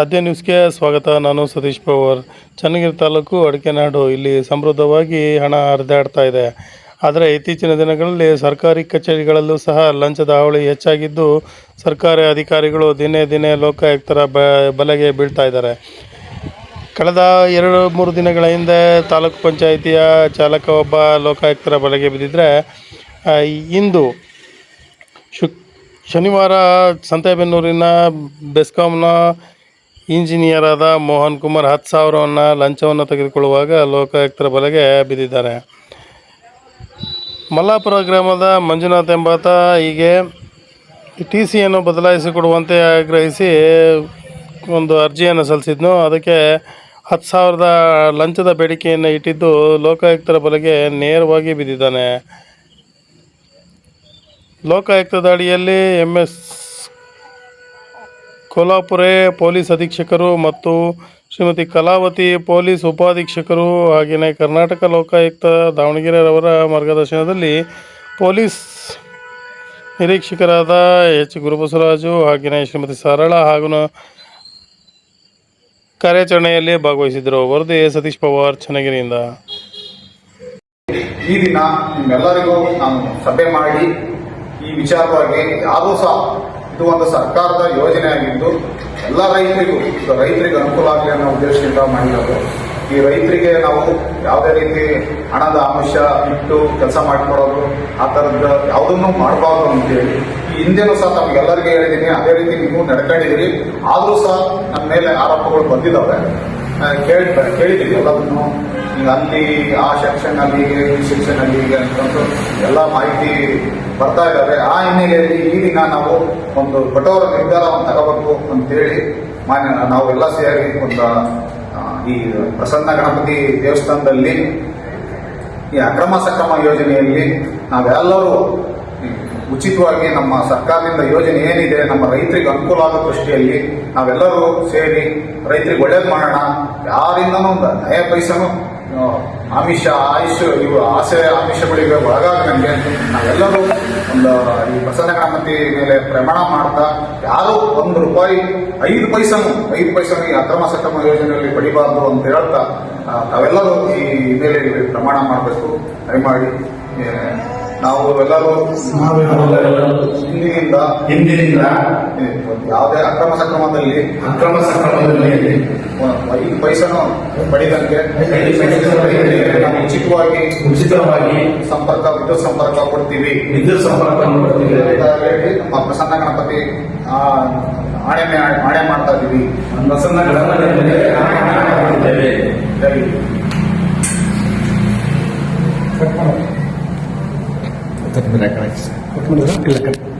ಆದ್ಯ ನ್ಯೂಸ್ಗೆ ಸ್ವಾಗತ. ನಾನು ಸತೀಶ್ ಪವಾರ್. ಚನ್ನಗಿರಿ ತಾಲೂಕು ಅಡಿಕೆನಾಡು ಇಲ್ಲಿ ಸಮೃದ್ಧವಾಗಿ ಹಣ ಹರಿದಾಡ್ತಾ ಇದೆ. ಆದರೆ ಇತ್ತೀಚಿನ ದಿನಗಳಲ್ಲಿ ಸರ್ಕಾರಿ ಕಚೇರಿಗಳಲ್ಲೂ ಸಹ ಲಂಚದ ಹಾವಳಿ ಹೆಚ್ಚಾಗಿದ್ದು, ಸರ್ಕಾರಿ ಅಧಿಕಾರಿಗಳು ದಿನೇ ದಿನೇ ಲೋಕಾಯುಕ್ತರ ಬ, ಬಲೆಗೆ ಬೀಳ್ತಾ ಇದ್ದಾರೆ. ಕಳೆದ ಎರಡು, ಮೂರು ದಿನಗಳ ಹಿಂದೆ ತಾಲೂಕು ಪಂಚಾಯಿತಿಯ ಚಾಲಕ ಒಬ್ಬ ಲೋಕಾಯುಕ್ತರ ಬಲೆಗೆ ಬಿದ್ದಿದ್ದರೆ ಇಂದು ಶುಕ್, ಶನಿವಾರ ಸಂತೆಬೆನ್ನೂರಿನ ಬೆಸ್ಕಾಂನ ಇಂಜಿನಿಯರ್ ಆದ ಮೋಹನ್ ಕುಮಾರ್ ಹತ್ತು ಸಾವಿರವನ್ನು ಲಂಚವನ್ನು ತೆಗೆದುಕೊಳ್ಳುವಾಗ ಲೋಕಾಯುಕ್ತರ ಬಲೆಗೆ ಬಿದ್ದಿದ್ದಾರೆ. ಮಲ್ಲಾಪುರ ಗ್ರಾಮದ ಮಂಜುನಾಥ್ ಎಂಬಾತ ಹೀಗೆ ಟಿ ಸಿಯನ್ನು ಬದಲಾಯಿಸಿಕೊಡುವಂತೆ ಆಗ್ರಹಿಸಿ ಒಂದು ಅರ್ಜಿಯನ್ನು ಸಲ್ಲಿಸಿದ್ನು. ಅದಕ್ಕೆ ಹತ್ತು ಸಾವಿರದ ಲಂಚದ ಬೇಡಿಕೆಯನ್ನು ಇಟ್ಟಿದ್ದು ಲೋಕಾಯುಕ್ತರ ಬಲೆಗೆ ನೇರವಾಗಿ ಬಿದ್ದಿದ್ದಾನೆ. ಲೋಕಾಯುಕ್ತದ ಅಡಿಯಲ್ಲಿ ಎಂ ಎಸ್ ಕೋಲಾಪುರೆ ಪೊಲೀಸ್ ಅಧೀಕ್ಷಕರು ಮತ್ತು ಶ್ರೀಮತಿ ಕಲಾವತಿ ಪೊಲೀಸ್ ಉಪಾಧೀಕ್ಷಕರು ಹಾಗೆಯೇ ಕರ್ನಾಟಕ ಲೋಕಾಯುಕ್ತ ದಾವಣಗೆರೆರವರ ಮಾರ್ಗದರ್ಶನದಲ್ಲಿ ಪೊಲೀಸ್ ನಿರೀಕ್ಷಕರಾದ ಎಚ್ ಗುರುಬಸವರಾಜು ಹಾಗೆಯೇ ಶ್ರೀಮತಿ ಸರಳ ಹಾಗೂ ಕಾರ್ಯಾಚರಣೆಯಲ್ಲಿ ಭಾಗವಹಿಸಿದ್ದರು. ವರದಿ ಸತೀಶ್ ಪವಾರ್, ಚನ್ನಗಿರಿಯಿಂದ. ಈ ದಿನ ನಿಮ್ಮೆಲ್ಲರಿಗೂ ನಾನು ಸಭೆ ಮಾಡಿ ಈ ವಿಚಾರವಾಗಿ ಯಾರೂ ಸಹ ಇದು ಒಂದು ಸರ್ಕಾರದ ಯೋಜನೆ ಆಗಿದ್ದು ಎಲ್ಲ ರೈತರಿಗೂ ರೈತರಿಗೆ ಅನುಕೂಲ ಆಗಲಿ ಅನ್ನೋ ಉದ್ದೇಶದಿಂದ ಮಾಡಿರೋದು. ಈ ರೈತರಿಗೆ ನಾವು ಯಾವುದೇ ರೀತಿ ಹಣದ ಅಂಶ ಇಟ್ಟು ಕೆಲಸ ಮಾಡಿಕೊಡೋದು, ಆ ಥರದ ಯಾವುದನ್ನು ಮಾಡಬಾರ್ದು ಅಂತೇಳಿ, ಈ ಹಿಂದೆನೂ ಸಹ ತಮಗೆಲ್ಲರಿಗೆ ಹೇಳಿದ್ದೀನಿ ಅದೇ ರೀತಿ ನೀವು ನಡ್ಕೊಂಡಿದ್ದೀರಿ. ಆದರೂ ಸಹ ನನ್ನ ಮೇಲೆ ಆರೋಪಗಳು ಬಂದಿದ್ದಾವೆ. ಕೇಳಿ ಕೇಳಿದ್ದೀವಿ ಎಲ್ಲದನ್ನು ಈಗ ಅಲ್ಲಿ, ಆ ಸೆಕ್ಷನ್ ಅಲ್ಲಿ, ಈ ಸೆಕ್ಷನ್ ಅಲ್ಲಿ ಹೀಗೆ ಅಂತಂದು ಎಲ್ಲ ಮಾಹಿತಿ ಬರ್ತಾ ಇದ್ದಾರೆ ಆ ಹಿನ್ನೆಲೆಯಲ್ಲಿ ಈ ದಿನ ನಾವು ಒಂದು ಕಠೋರ ನಿರ್ಧಾರವನ್ನು ತಗೋಬೇಕು ಅಂತೇಳಿ ಮಾನ್ಯ ನಾವೆಲ್ಲ ಸೇರಿ ಒಂದು ಈ ಪ್ರಸನ್ನ ಗಣಪತಿ ದೇವಸ್ಥಾನದಲ್ಲಿ ಈ ಅಕ್ರಮ ಸಕ್ರಮ ಯೋಜನೆಯಲ್ಲಿ ನಾವೆಲ್ಲರೂ ಉಚಿತವಾಗಿ ನಮ್ಮ ಸರ್ಕಾರದಿಂದ ಯೋಜನೆ ಏನಿದೆ, ನಮ್ಮ ರೈತರಿಗೆ ಅನುಕೂಲ ಆಗೋ ದೃಷ್ಟಿಯಲ್ಲಿ ನಾವೆಲ್ಲರೂ ಸೇರಿ ರೈತರಿಗೆ ಒಳ್ಳೇದು ಮಾಡೋಣ. ಯಾರಿಂದನೂ ನಯ ಪೈಸನು ಆಮಿಷ, ಆಯುಷ, ಇವು ಆಸೆ, ಆಮಿಷಗಳಿಗೆ ಒಳಗಾಗಂಗೆ ನಾವೆಲ್ಲರೂ ಒಂದು, ಈ ಪ್ರಸನ್ನ ಗಣಪತಿ ಮೇಲೆ ಪ್ರಮಾಣ ಮಾಡ್ತಾ, ಯಾರು ಒಂದು ರೂಪಾಯಿ, ಐದು ಪೈಸನು ಐದು ಪೈಸನು ಈ ಅಕ್ರಮ ಸಕ್ರಮ ಯೋಜನೆಯಲ್ಲಿ ಪಡಿಬಾರ್ದು ಅಂತ ಹೇಳ್ತಾ ನಾವೆಲ್ಲರೂ ಈ ಮೇಲೆ ಪ್ರಮಾಣ ಮಾಡಬೇಕು. ದಯಮಾಡಿ ನಾವು ಎಲ್ಲರೂ ಹಿಂದಿನಿಂದ ಹಿಂದಿನಿಂದ ಯಾವುದೇ ಅಕ್ರಮ ಸಕ್ರಮದಲ್ಲಿ ಅಕ್ರಮ ಸಕ್ರಮದಲ್ಲಿ ಐದು ಪೈಸನು ಪಡೆದಂತೆ ನಾವು ಉಚಿತವಾಗಿ ಉಚಿತವಾಗಿ ಸಂಪರ್ಕ ವಿದ್ಯುತ್ ಸಂಪರ್ಕ ಕೊಡ್ತೀವಿ. ವಿದ್ಯುತ್ ಸಂಪರ್ಕ ಕೊಡ್ತೀವಿ. ಅಂತ ಹೇಳಿ ನಮ್ಮ ಪ್ರಸನ್ನ ಗಣಪತಿ ಆಣೆ ಆಣೆ ಮಾಡ್ತಾ ಇದ್ದೀವಿ. ಪ್ರಸನ್ನ ಗಣಪತಿ ಮೇಲೆ ಮಾಡುತ್ತಿದ್ದೇವೆ ಜೈ ಹಿಂದ್. ಇಲ್ಲ